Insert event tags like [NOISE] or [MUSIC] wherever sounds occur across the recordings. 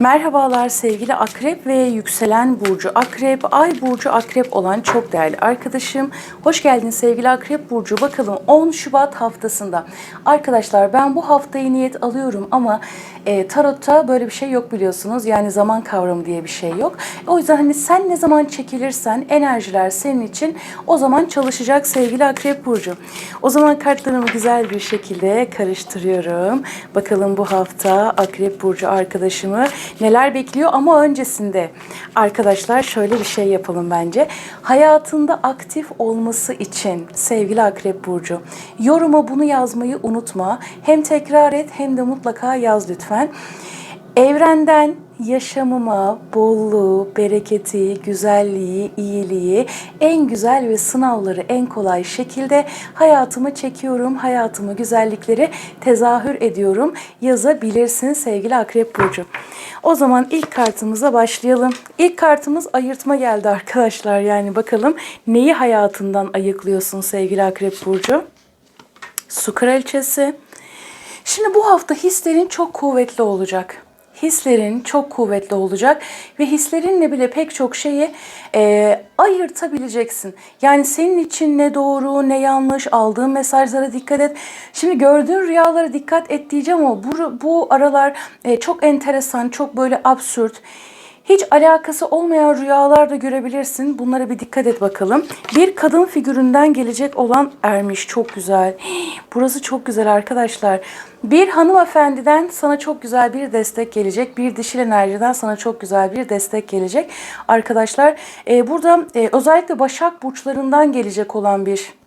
Merhabalar sevgili Akrep ve yükselen burcu Akrep, ay burcu Akrep olan çok değerli arkadaşım. Hoş geldin sevgili Akrep burcu. Bakalım 10 Şubat haftasında. Arkadaşlar ben bu haftayı niyet alıyorum ama e, tarotta böyle bir şey yok biliyorsunuz. Yani zaman kavramı diye bir şey yok. O yüzden hani sen ne zaman çekilirsen enerjiler senin için o zaman çalışacak sevgili Akrep burcu. O zaman kartlarımı güzel bir şekilde karıştırıyorum. Bakalım bu hafta Akrep burcu arkadaşımı neler bekliyor ama öncesinde arkadaşlar şöyle bir şey yapalım bence. Hayatında aktif olması için sevgili Akrep burcu yoruma bunu yazmayı unutma. Hem tekrar et hem de mutlaka yaz lütfen. Evrenden yaşamıma bolluğu, bereketi, güzelliği, iyiliği, en güzel ve sınavları en kolay şekilde hayatıma çekiyorum. Hayatıma güzellikleri tezahür ediyorum. Yazabilirsin sevgili Akrep Burcu. O zaman ilk kartımıza başlayalım. İlk kartımız ayırtma geldi arkadaşlar. Yani bakalım neyi hayatından ayıklıyorsun sevgili Akrep Burcu? Su kraliçesi. Şimdi bu hafta hislerin çok kuvvetli olacak. Hislerin çok kuvvetli olacak ve hislerinle bile pek çok şeyi e, ayırtabileceksin. Yani senin için ne doğru ne yanlış aldığın mesajlara dikkat et. Şimdi gördüğün rüyalara dikkat et diyeceğim ama bu, bu aralar e, çok enteresan, çok böyle absürt. Hiç alakası olmayan rüyalar da görebilirsin. Bunlara bir dikkat et bakalım. Bir kadın figüründen gelecek olan ermiş. Çok güzel. Burası çok güzel arkadaşlar. Bir hanımefendiden sana çok güzel bir destek gelecek. Bir dişil enerjiden sana çok güzel bir destek gelecek. Arkadaşlar e, burada e, özellikle Başak burçlarından gelecek olan bir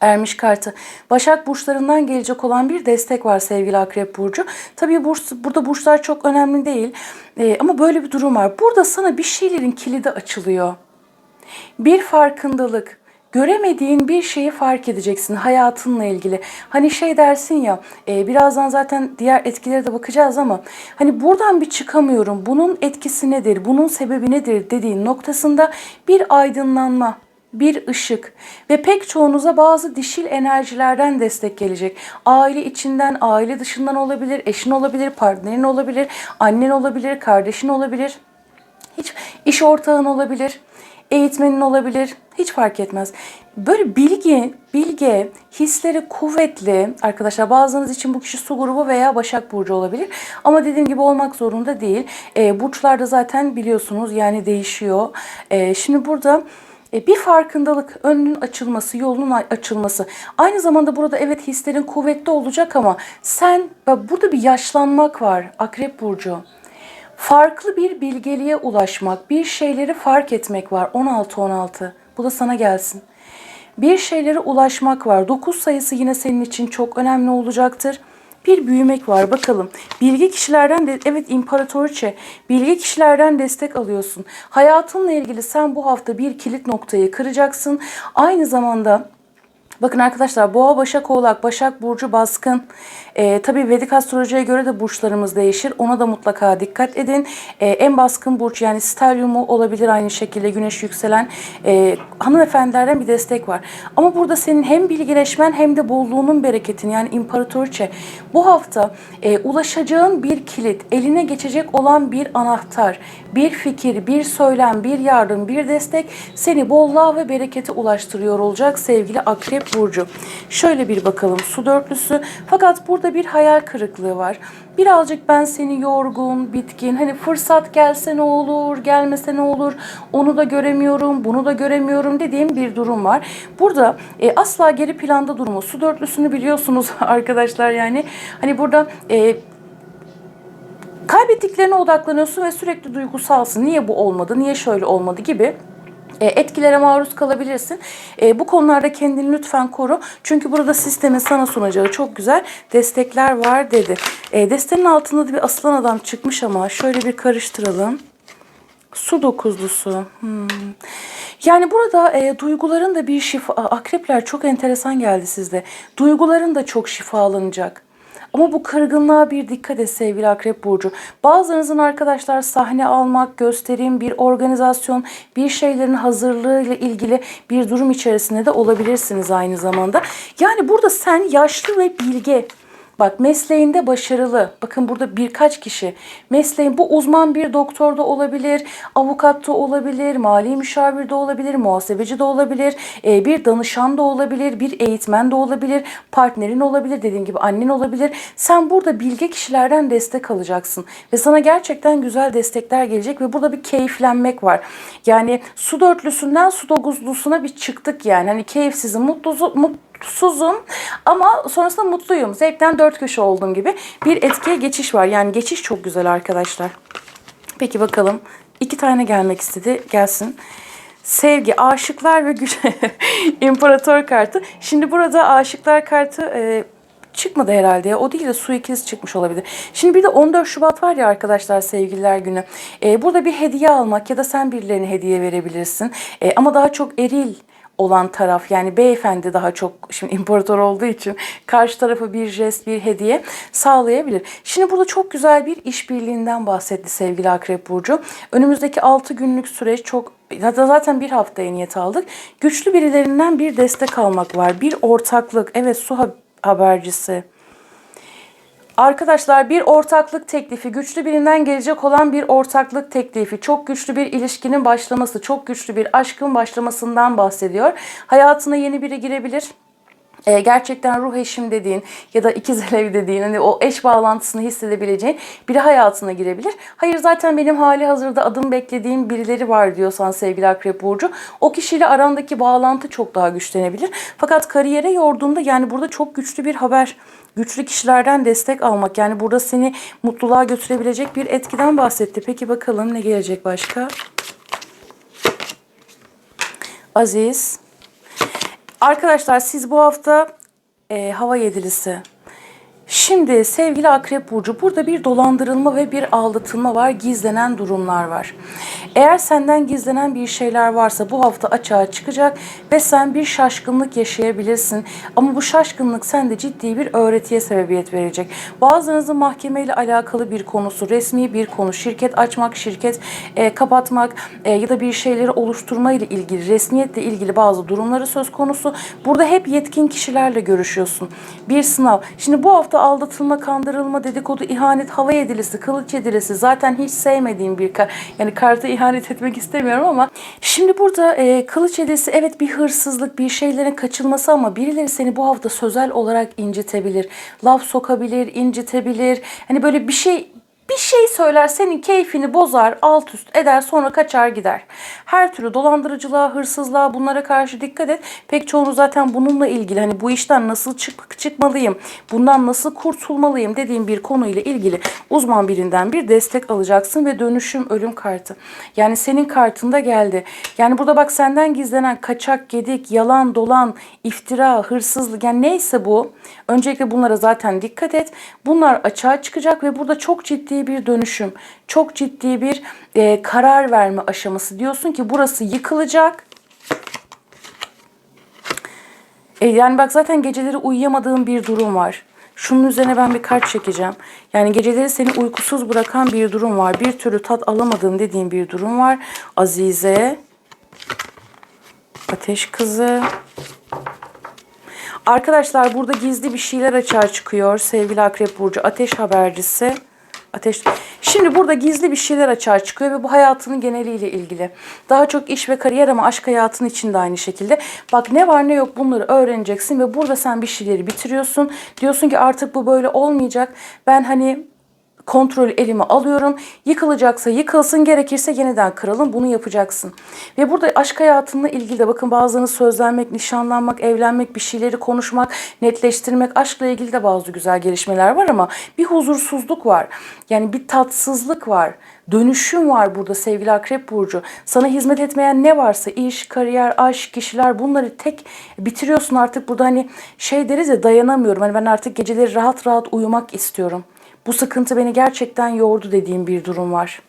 Ermiş kartı. Başak burçlarından gelecek olan bir destek var sevgili Akrep Burcu. Tabii burs, burada burçlar çok önemli değil. Ee, ama böyle bir durum var. Burada sana bir şeylerin kilidi açılıyor. Bir farkındalık. Göremediğin bir şeyi fark edeceksin hayatınla ilgili. Hani şey dersin ya, e, birazdan zaten diğer etkilere de bakacağız ama hani buradan bir çıkamıyorum. Bunun etkisi nedir? Bunun sebebi nedir dediğin noktasında bir aydınlanma, bir ışık ve pek çoğunuza bazı dişil enerjilerden destek gelecek. Aile içinden, aile dışından olabilir, eşin olabilir, partnerin olabilir, annen olabilir, kardeşin olabilir. Hiç iş ortağın olabilir, eğitmenin olabilir. Hiç fark etmez. Böyle bilgi, bilge, hisleri kuvvetli arkadaşlar bazılarınız için bu kişi su grubu veya başak burcu olabilir. Ama dediğim gibi olmak zorunda değil. E, burçlarda zaten biliyorsunuz yani değişiyor. E, şimdi burada bir farkındalık, önünün açılması, yolunun açılması. Aynı zamanda burada evet hislerin kuvvetli olacak ama sen, burada bir yaşlanmak var Akrep Burcu. Farklı bir bilgeliğe ulaşmak, bir şeyleri fark etmek var 16-16. Bu da sana gelsin. Bir şeylere ulaşmak var. 9 sayısı yine senin için çok önemli olacaktır bir büyümek var. Bakalım bilgi kişilerden de evet imparatoriçe bilgi kişilerden destek alıyorsun. Hayatınla ilgili sen bu hafta bir kilit noktayı kıracaksın. Aynı zamanda Bakın arkadaşlar boğa, başak, oğlak, başak burcu baskın. Ee, tabii Vedik astrolojiye göre de burçlarımız değişir. Ona da mutlaka dikkat edin. Ee, en baskın burç yani stelyumu olabilir aynı şekilde güneş yükselen e, hanımefendilerden bir destek var. Ama burada senin hem bilgileşmen hem de bolluğunun bereketini yani imparatoriçe bu hafta e, ulaşacağın bir kilit, eline geçecek olan bir anahtar, bir fikir, bir söylem, bir yardım, bir destek seni bolluğa ve berekete ulaştırıyor olacak sevgili akrep burcu. Şöyle bir bakalım su dörtlüsü. Fakat burada bir hayal kırıklığı var. Birazcık ben seni yorgun, bitkin, hani fırsat gelse ne olur, gelmese ne olur, onu da göremiyorum, bunu da göremiyorum dediğim bir durum var. Burada e, asla geri planda durumu, su dörtlüsünü biliyorsunuz [LAUGHS] arkadaşlar yani. Hani burada e, kaybettiklerine odaklanıyorsun ve sürekli duygusalsın. Niye bu olmadı, niye şöyle olmadı gibi etkilere maruz kalabilirsin. E, bu konularda kendini lütfen koru. Çünkü burada sistemin sana sunacağı çok güzel destekler var dedi. E, destenin altında da bir aslan adam çıkmış ama şöyle bir karıştıralım. Su dokuzlusu. Hmm. Yani burada e, duyguların da bir şifa... Akrepler çok enteresan geldi sizde. Duyguların da çok şifalanacak. Ama bu kırgınlığa bir dikkat et sevgili Akrep Burcu. Bazılarınızın arkadaşlar sahne almak, gösterim, bir organizasyon, bir şeylerin hazırlığı ile ilgili bir durum içerisinde de olabilirsiniz aynı zamanda. Yani burada sen yaşlı ve bilge Bak mesleğinde başarılı. Bakın burada birkaç kişi. Mesleğin bu uzman bir doktor da olabilir, avukat da olabilir, mali müşavir de olabilir, muhasebeci de olabilir, e, bir danışan da olabilir, bir eğitmen de olabilir, partnerin olabilir, dediğim gibi annen olabilir. Sen burada bilge kişilerden destek alacaksın ve sana gerçekten güzel destekler gelecek ve burada bir keyiflenmek var. Yani su dörtlüsünden su dokuzlusuna bir çıktık yani. Hani keyifsizim, mutlu, mutsuzum ama sonrasında mutluyum. Zevkten dört köşe oldum gibi bir etkiye geçiş var. Yani geçiş çok güzel arkadaşlar. Peki bakalım. iki tane gelmek istedi. Gelsin. Sevgi, aşıklar ve güç. [LAUGHS] İmparator kartı. Şimdi burada aşıklar kartı e, çıkmadı herhalde ya. O değil de su ikisi çıkmış olabilir. Şimdi bir de 14 Şubat var ya arkadaşlar sevgililer günü. E, burada bir hediye almak ya da sen birilerine hediye verebilirsin. E, ama daha çok eril olan taraf yani beyefendi daha çok şimdi imparator olduğu için karşı tarafı bir jest, bir hediye sağlayabilir. Şimdi burada çok güzel bir işbirliğinden bahsetti sevgili Akrep Burcu. Önümüzdeki 6 günlük süreç çok zaten bir haftaya niyet aldık. Güçlü birilerinden bir destek almak var. Bir ortaklık. Evet su habercisi. Arkadaşlar bir ortaklık teklifi, güçlü birinden gelecek olan bir ortaklık teklifi, çok güçlü bir ilişkinin başlaması, çok güçlü bir aşkın başlamasından bahsediyor. Hayatına yeni biri girebilir. Ee, gerçekten ruh eşim dediğin ya da ikiz [LAUGHS] elev dediğin hani o eş bağlantısını hissedebileceğin biri hayatına girebilir. Hayır zaten benim hali hazırda adım beklediğim birileri var diyorsan sevgili Akrep Burcu o kişiyle arandaki bağlantı çok daha güçlenebilir. Fakat kariyere yorduğunda yani burada çok güçlü bir haber güçlü kişilerden destek almak yani burada seni mutluluğa götürebilecek bir etkiden bahsetti. Peki bakalım ne gelecek başka? Aziz. Arkadaşlar siz bu hafta e, hava yedilisi Şimdi sevgili Akrep Burcu burada bir dolandırılma ve bir aldatılma var. Gizlenen durumlar var. Eğer senden gizlenen bir şeyler varsa bu hafta açığa çıkacak ve sen bir şaşkınlık yaşayabilirsin. Ama bu şaşkınlık sende ciddi bir öğretiye sebebiyet verecek. Bazılarınızın mahkemeyle alakalı bir konusu, resmi bir konu, şirket açmak, şirket e, kapatmak e, ya da bir şeyleri oluşturma ile ilgili, resmiyetle ilgili bazı durumları söz konusu. Burada hep yetkin kişilerle görüşüyorsun. Bir sınav. Şimdi bu hafta aldatılma, kandırılma, dedikodu, ihanet, hava yedilisi, kılıç yedilisi zaten hiç sevmediğim bir kar. Yani kartı [LAUGHS] ihanet etmek istemiyorum ama şimdi burada e, kılıç yedilisi evet bir hırsızlık, bir şeylerin kaçılması ama birileri seni bu hafta sözel olarak incitebilir. Laf sokabilir, incitebilir. Hani böyle bir şey bir şey söyler senin keyfini bozar, alt üst eder sonra kaçar gider. Her türlü dolandırıcılığa, hırsızlığa bunlara karşı dikkat et. Pek çoğunu zaten bununla ilgili hani bu işten nasıl çık çıkmalıyım, bundan nasıl kurtulmalıyım dediğim bir konuyla ilgili uzman birinden bir destek alacaksın ve dönüşüm ölüm kartı. Yani senin kartında geldi. Yani burada bak senden gizlenen kaçak, gedik, yalan, dolan, iftira, hırsızlık yani neyse bu. Öncelikle bunlara zaten dikkat et. Bunlar açığa çıkacak ve burada çok ciddi bir dönüşüm, çok ciddi bir e, karar verme aşaması. Diyorsun ki burası yıkılacak. E, yani bak zaten geceleri uyuyamadığın bir durum var. Şunun üzerine ben bir kart çekeceğim. Yani geceleri seni uykusuz bırakan bir durum var. Bir türlü tat alamadığın dediğin bir durum var. Azize. Ateş kızı. Arkadaşlar burada gizli bir şeyler açığa çıkıyor. Sevgili Akrep Burcu ateş habercisi. Ateş. Şimdi burada gizli bir şeyler açığa çıkıyor ve bu hayatının geneliyle ilgili. Daha çok iş ve kariyer ama aşk hayatın içinde aynı şekilde. Bak ne var ne yok bunları öğreneceksin ve burada sen bir şeyleri bitiriyorsun. Diyorsun ki artık bu böyle olmayacak. Ben hani kontrolü elime alıyorum. Yıkılacaksa yıkılsın, gerekirse yeniden kıralım. Bunu yapacaksın. Ve burada aşk hayatınla ilgili de bakın bazılarını sözlenmek, nişanlanmak, evlenmek, bir şeyleri konuşmak, netleştirmek, aşkla ilgili de bazı güzel gelişmeler var ama bir huzursuzluk var. Yani bir tatsızlık var. Dönüşüm var burada sevgili Akrep Burcu. Sana hizmet etmeyen ne varsa iş, kariyer, aşk, kişiler bunları tek bitiriyorsun artık burada hani şey deriz ya dayanamıyorum. Hani ben artık geceleri rahat rahat uyumak istiyorum. Bu sıkıntı beni gerçekten yordu dediğim bir durum var.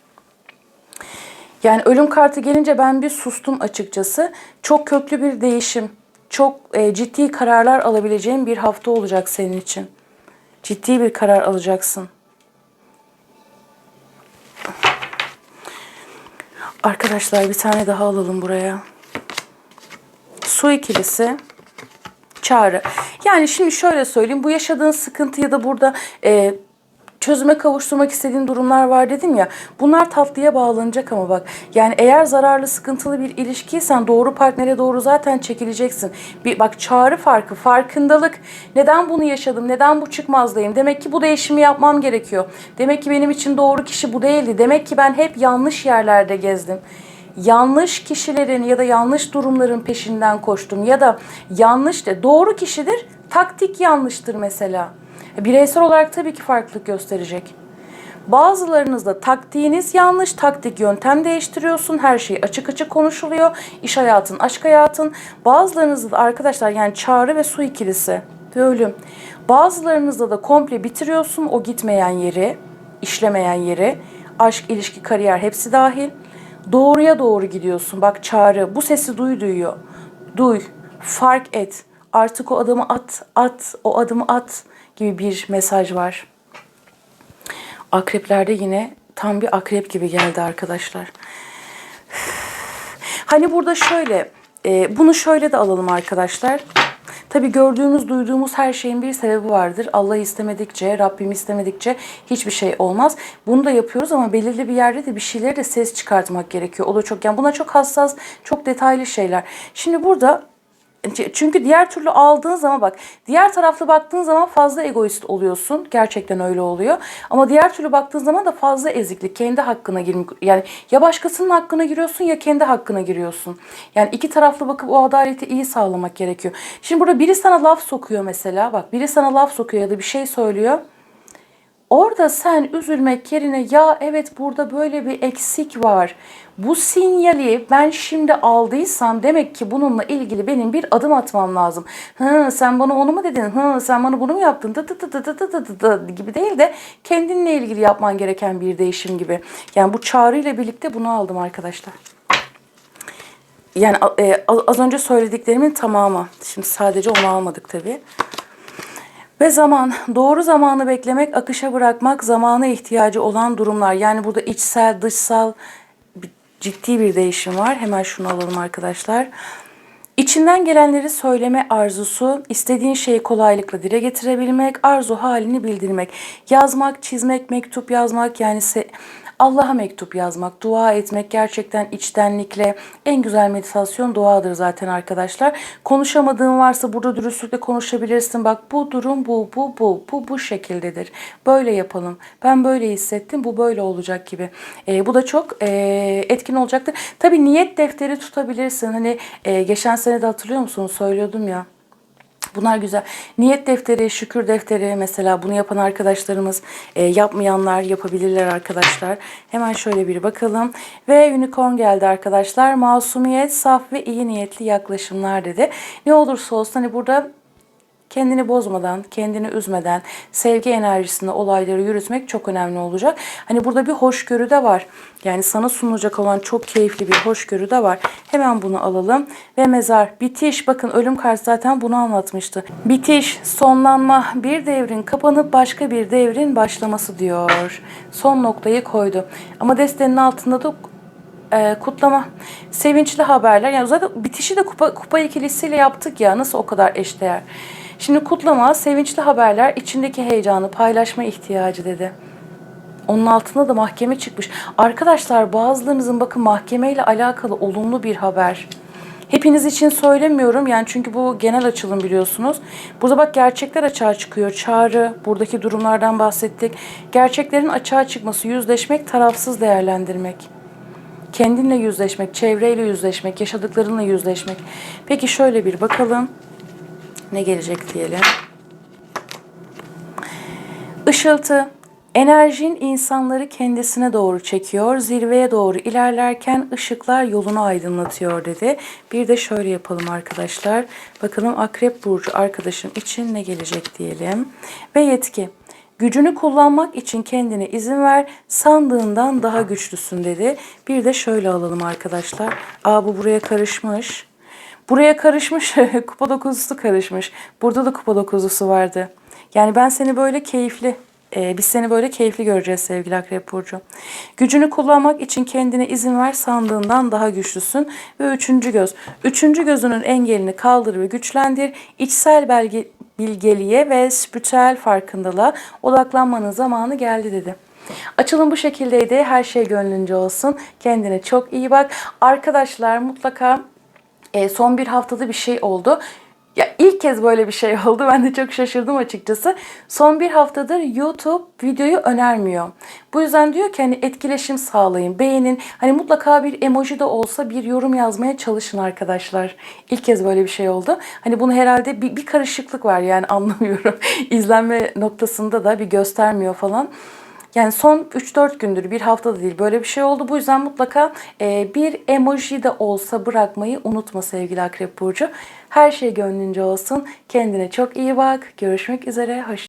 Yani ölüm kartı gelince ben bir sustum açıkçası. Çok köklü bir değişim, çok e, ciddi kararlar alabileceğim bir hafta olacak senin için. Ciddi bir karar alacaksın. Arkadaşlar bir tane daha alalım buraya. Su ikilisi Çağrı. Yani şimdi şöyle söyleyeyim. Bu yaşadığın sıkıntı ya da burada e, çözüme kavuşturmak istediğin durumlar var dedim ya. Bunlar tatlıya bağlanacak ama bak. Yani eğer zararlı, sıkıntılı bir ilişkiysen doğru partnere doğru zaten çekileceksin. Bir bak çağrı farkı, farkındalık. Neden bunu yaşadım? Neden bu çıkmazdayım? Demek ki bu değişimi yapmam gerekiyor. Demek ki benim için doğru kişi bu değildi. Demek ki ben hep yanlış yerlerde gezdim yanlış kişilerin ya da yanlış durumların peşinden koştum ya da yanlış de doğru kişidir taktik yanlıştır mesela. Bireysel olarak tabii ki farklılık gösterecek. Bazılarınızda taktiğiniz yanlış, taktik yöntem değiştiriyorsun, her şey açık açık konuşuluyor. İş hayatın, aşk hayatın. Bazılarınızda da arkadaşlar yani çağrı ve su ikilisi ve ölüm. Bazılarınızda da komple bitiriyorsun o gitmeyen yeri, işlemeyen yeri. Aşk, ilişki, kariyer hepsi dahil. Doğruya doğru gidiyorsun. Bak çağrı, bu sesi duy duyuyor. Duy, fark et. Artık o adımı at, at, o adımı at gibi bir mesaj var. Akreplerde yine tam bir akrep gibi geldi arkadaşlar. [SIGHS] Hani burada şöyle, e, bunu şöyle de alalım arkadaşlar. Tabi gördüğümüz, duyduğumuz her şeyin bir sebebi vardır. Allah istemedikçe, Rabbim istemedikçe hiçbir şey olmaz. Bunu da yapıyoruz ama belirli bir yerde de bir şeyleri de ses çıkartmak gerekiyor. O da çok, yani buna çok hassas, çok detaylı şeyler. Şimdi burada çünkü diğer türlü aldığın zaman bak diğer taraflı baktığın zaman fazla egoist oluyorsun. Gerçekten öyle oluyor. Ama diğer türlü baktığın zaman da fazla eziklik. Kendi hakkına girmek. Yani ya başkasının hakkına giriyorsun ya kendi hakkına giriyorsun. Yani iki taraflı bakıp o adaleti iyi sağlamak gerekiyor. Şimdi burada biri sana laf sokuyor mesela. Bak biri sana laf sokuyor ya da bir şey söylüyor. Orada sen üzülmek yerine ya evet burada böyle bir eksik var. Bu sinyali ben şimdi aldıysam demek ki bununla ilgili benim bir adım atmam lazım. Hı sen bana onu mu dedin? Hı sen bana bunu mu yaptın? Dı dı dı dı dı dı dı dı gibi değil de kendinle ilgili yapman gereken bir değişim gibi. Yani bu çağrı ile birlikte bunu aldım arkadaşlar. Yani e, az önce söylediklerimin tamamı. Şimdi sadece onu almadık tabii. Ve zaman, doğru zamanı beklemek, akışa bırakmak, zamana ihtiyacı olan durumlar. Yani burada içsel, dışsal ciddi bir değişim var. Hemen şunu alalım arkadaşlar. İçinden gelenleri söyleme arzusu, istediğin şeyi kolaylıkla dile getirebilmek, arzu halini bildirmek, yazmak, çizmek, mektup yazmak yani se- Allah'a mektup yazmak, dua etmek gerçekten içtenlikle en güzel meditasyon duadır zaten arkadaşlar. Konuşamadığın varsa burada dürüstlükle konuşabilirsin. Bak bu durum bu, bu, bu, bu, bu şekildedir. Böyle yapalım. Ben böyle hissettim, bu böyle olacak gibi. E, bu da çok e, etkin olacaktır. Tabii niyet defteri tutabilirsin. Hani e, geçen sene de hatırlıyor musunuz? Söylüyordum ya. Bunlar güzel. Niyet defteri, şükür defteri mesela bunu yapan arkadaşlarımız, e, yapmayanlar yapabilirler arkadaşlar. Hemen şöyle bir bakalım. Ve unicorn geldi arkadaşlar. Masumiyet, saf ve iyi niyetli yaklaşımlar dedi. Ne olursa olsun hani burada kendini bozmadan, kendini üzmeden, sevgi enerjisinde olayları yürütmek çok önemli olacak. Hani burada bir hoşgörü de var. Yani sana sunulacak olan çok keyifli bir hoşgörü de var. Hemen bunu alalım. Ve mezar, bitiş. Bakın ölüm kartı zaten bunu anlatmıştı. Bitiş, sonlanma, bir devrin kapanıp başka bir devrin başlaması diyor. Son noktayı koydu. Ama destenin altında da e, kutlama, sevinçli haberler. Yani zaten bitişi de kupa, kupa ikilisiyle yaptık ya. Nasıl o kadar eşdeğer. Şimdi kutlama, sevinçli haberler, içindeki heyecanı paylaşma ihtiyacı dedi. Onun altında da mahkeme çıkmış. Arkadaşlar bazılarınızın bakın mahkemeyle alakalı olumlu bir haber. Hepiniz için söylemiyorum yani çünkü bu genel açılım biliyorsunuz. Burada bak gerçekler açığa çıkıyor. Çağrı, buradaki durumlardan bahsettik. Gerçeklerin açığa çıkması, yüzleşmek, tarafsız değerlendirmek. Kendinle yüzleşmek, çevreyle yüzleşmek, yaşadıklarınla yüzleşmek. Peki şöyle bir bakalım. Ne gelecek diyelim. Işıltı. Enerjin insanları kendisine doğru çekiyor. Zirveye doğru ilerlerken ışıklar yolunu aydınlatıyor dedi. Bir de şöyle yapalım arkadaşlar. Bakalım Akrep Burcu arkadaşım için ne gelecek diyelim. Ve yetki. Gücünü kullanmak için kendine izin ver. Sandığından daha güçlüsün dedi. Bir de şöyle alalım arkadaşlar. Aa bu buraya karışmış. Buraya karışmış. [LAUGHS] kupa dokuzlusu karışmış. Burada da kupa dokuzlusu vardı. Yani ben seni böyle keyifli Ee, biz seni böyle keyifli göreceğiz sevgili Akrep Burcu. Gücünü kullanmak için kendine izin ver sandığından daha güçlüsün. Ve üçüncü göz. Üçüncü gözünün engelini kaldır ve güçlendir. İçsel belge, bilgeliğe ve spiritüel farkındalığa odaklanmanın zamanı geldi dedi. Açılım bu şekildeydi. Her şey gönlünce olsun. Kendine çok iyi bak. Arkadaşlar mutlaka e, son bir haftada bir şey oldu. Ya ilk kez böyle bir şey [LAUGHS] oldu. Ben de çok şaşırdım açıkçası. Son bir haftadır YouTube videoyu önermiyor. Bu yüzden diyor ki hani etkileşim sağlayın, beğenin. Hani mutlaka bir emoji de olsa bir yorum yazmaya çalışın arkadaşlar. İlk kez böyle bir şey oldu. Hani bunu herhalde bir, bir karışıklık var yani [LAUGHS] anlamıyorum. İzlenme noktasında da bir göstermiyor falan. Yani son 3-4 gündür bir haftada değil böyle bir şey oldu. Bu yüzden mutlaka e, bir emoji de olsa bırakmayı unutma sevgili Akrep Burcu. Her şey gönlünce olsun. Kendine çok iyi bak. Görüşmek üzere. Hoş